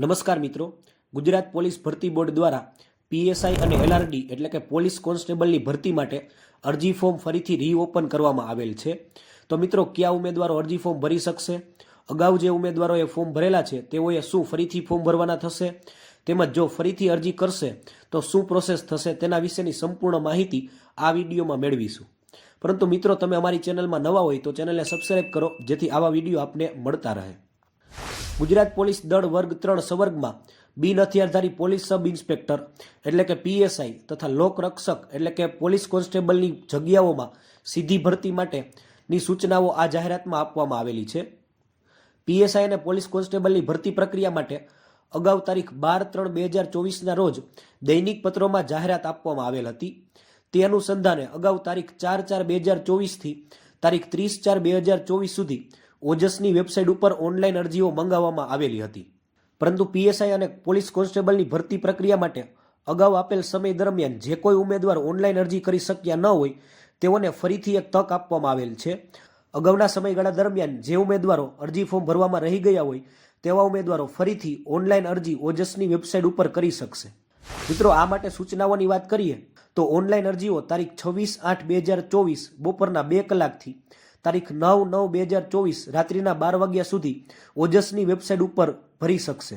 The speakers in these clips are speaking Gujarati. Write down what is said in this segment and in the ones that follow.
નમસ્કાર મિત્રો. ગુજરાત પોલીસ ભરતી બોર્ડ દ્વારા પીએસઆઈ અને એલઆરડી એટલે કે પોલીસ કોન્સ્ટેબલની ભરતી માટે અરજી ફોર્મ ફરીથી રીઓપન કરવામાં આવેલ છે. તો મિત્રો, કયા ઉમેદવારો અરજી ફોર્મ ભરી શકશે? અગાઉ જે ઉમેદવારોએ ફોર્મ ભરેલા છે, તેઓએ શું ફરીથી ફોર્મ ભરવાના થશે? તેમજ જો ફરીથી અરજી કરશે, તો શું પ્રોસેસ થશે? તેના વિશેની સંપૂર્ણ માહિતી આ વિડીયોમાં મેળવીશું. પરંતુ મિત્રો, તમે અમારી ચેનલમાં નવા હોય તો ચેનલને સબસ્ક્રાઈબ કરો, જેથી આવા વીડિયો આપને મળતા રહે. ગુજરાત પોલીસ દળ વર્ગ ત્રણ સવર્ગમાં બિન હથિયારધારી પોલીસ સબ ઇન્સ્પેક્ટર, એટલે કે પીએસઆઈ, તથા લોકરક્ષક એટલે કે પોલીસ કોન્સ્ટેબલની જગ્યાઓમાં સીધી ભરતી માટેની સૂચનાઓ આ જાહેરાતમાં આપવામાં આવેલી છે. પીએસઆઈ અને પોલીસ કોન્સ્ટેબલની ભરતી પ્રક્રિયા માટે અગાઉ તારીખ બાર ત્રણ બે હજાર ચોવીસના રોજ દૈનિક પત્રોમાં જાહેરાત આપવામાં આવેલ હતી. તે અનુસંધાને અગાઉ તારીખ ચાર ચાર બે હજાર ચોવીસથી તારીખ ત્રીસ ચાર બે હજાર ચોવીસ સુધી ઓજસની વેબસાઇટ ઉપર ઓનલાઈન અરજીઓ મંગાવવામાં આવેલી હતી. પરંતુ પીએસઆઈ અને પોલીસ કોન્સ્ટેબલની ભરતી પ્રક્રિયા માટે અગાઉ આપેલ સમય દરમિયાન જે કોઈ ઉમેદવાર ઓનલાઈન અરજી કરી શક્યા ન હોય, તેઓને ફરીથી એક તક આપવામાં આવેલ છે. અગાઉના સમયગાળા દરમિયાન જે ઉમેદવારો અરજી ફોર્મ ભરવામાં રહી ગયા હોય, તેવા ઉમેદવારો ફરીથી ઓનલાઈન અરજી ઓજસની વેબસાઇટ ઉપર કરી શકશે. મિત્રો, આ માટે સૂચનાઓની વાત કરીએ, તો ઓનલાઈન અરજીઓ તારીખ છવ્વીસ આઠ બે હજાર ચોવીસ, બપોરના બે કલાકથી તારીખ નવ નવ બે હજાર ચોવીસ રાત્રિના બાર વાગ્યા સુધી ઓજસની વેબસાઇટ ઉપર ભરી શકશે.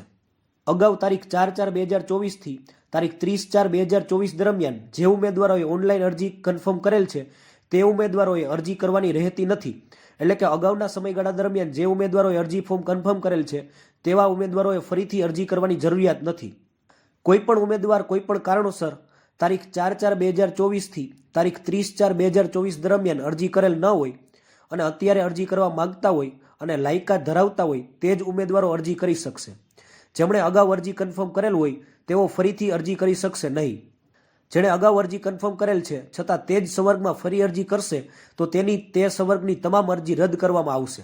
અગાઉ તારીખ ચાર ચાર બે હજાર ચોવીસથી તારીખ ત્રીસ ચાર બે હજાર ચોવીસ દરમિયાન જે ઉમેદવારોએ ઓનલાઈન અરજી કન્ફર્મ કરેલ છે, તે ઉમેદવારોએ અરજી કરવાની રહેતી નથી. એટલે કે અગાઉના સમયગાળા દરમિયાન જે ઉમેદવારોએ અરજી ફોર્મ કન્ફર્મ કરેલ છે, તેવા ઉમેદવારોએ ફરીથી અરજી કરવાની જરૂરિયાત નથી. કોઈપણ ઉમેદવાર કોઈપણ કારણોસર તારીખ ચાર ચાર બે હજાર ચોવીસથી તારીખ ત્રીસ ચાર બે હજાર ચોવીસ દરમિયાન અરજી કરેલ ન હોય અને અત્યારે અરજી કરવા માંગતા હોય અને લાયકાત ધરાવતા હોય તે જ ઉમેદવારો અરજી કરી શકશે. જેમણે અગાઉ અરજી કન્ફર્મ કરેલ હોય, તેઓ ફરીથી અરજી કરી શકશે નહીં. જેણે અગાઉ અરજી કન્ફર્મ કરેલ છે, છતાં તે જ સંવર્ગમાં ફરી અરજી કરશે, તો તેની, તે સંવર્ગની તમામ અરજી રદ કરવામાં આવશે.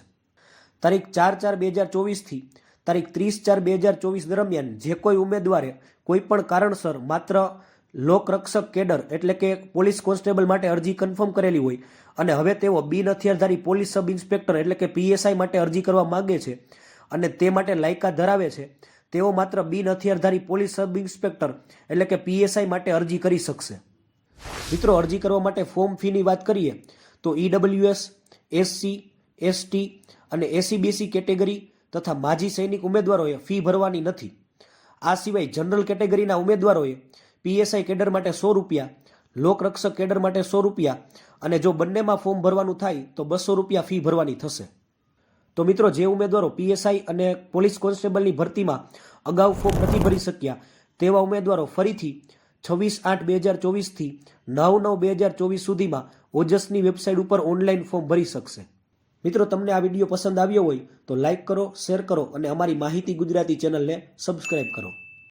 તારીખ ચાર ચાર બે હજાર ચોવીસથી તારીખ ત્રીસ ચાર બે હજાર ચોવીસ દરમિયાન જે કોઈ ઉમેદવારે કોઈપણ કારણસર માત્ર લોકરક્ષક કેડર એટલે કે પોલીસ કોન્સ્ટેબલ માટે અરજી કન્ફર્મ કરેલી હોય અને હવે તેઓ બિન હથિયારધારી પોલીસ સબ ઇન્સ્પેક્ટર એટલે કે પીએસઆઈ માટે અરજી કરવા માંગે છે અને તે માટે લાયકાત ધરાવે છે. તેઓ માત્ર બિન હથિયારધારી પોલીસ સબ ઇન્સ્પેક્ટર એટલે કે પીએસઆઈ માટે અરજી કરી શકશે. મિત્રો, અરજી કરવા માટે ફોર્મ ફીની વાત કરીએ તો ઈડબ્લ્યુએસ એસસી એસટી અને એસીબીસી કેટેગરી તથા માજી સૈનિક ઉમેદવારોએ ફી ભરવાની નથી. આ સિવાય જનરલ કેટેગરીના ઉમેદવારોએ પીએસઆઈ કેડર માટે સો રૂપિયા, લોકરક્ષક કેડર માટે સો રૂપિયા અને જો બંનેમાં ફોર્મ ભરવાનું થાય તો બસો રૂપિયા ફી ભરવાની થશે. તો મિત્રો, જે ઉમેદવારો પીએસઆઈ અને પોલીસ કોન્સ્ટેબલની ભરતીમાં અગાઉ ફોર્મ નથી ભરી શક્યા, તેવા ઉમેદવારો ફરીથી છવ્વીસ આઠ બે હજાર ચોવીસથી નવ નવ બે હજાર ચોવીસ સુધીમાં ઓજસની વેબસાઇટ ઉપર ઓનલાઈન ફોર્મ ભરી શકશે. મિત્રો, તમને આ વીડિયો પસંદ આવ્યો હોય તો લાઇક કરો, શેર કરો અને અમારી માહિતી ગુજરાતી ચેનલને સબસ્ક્રાઇબ કરો.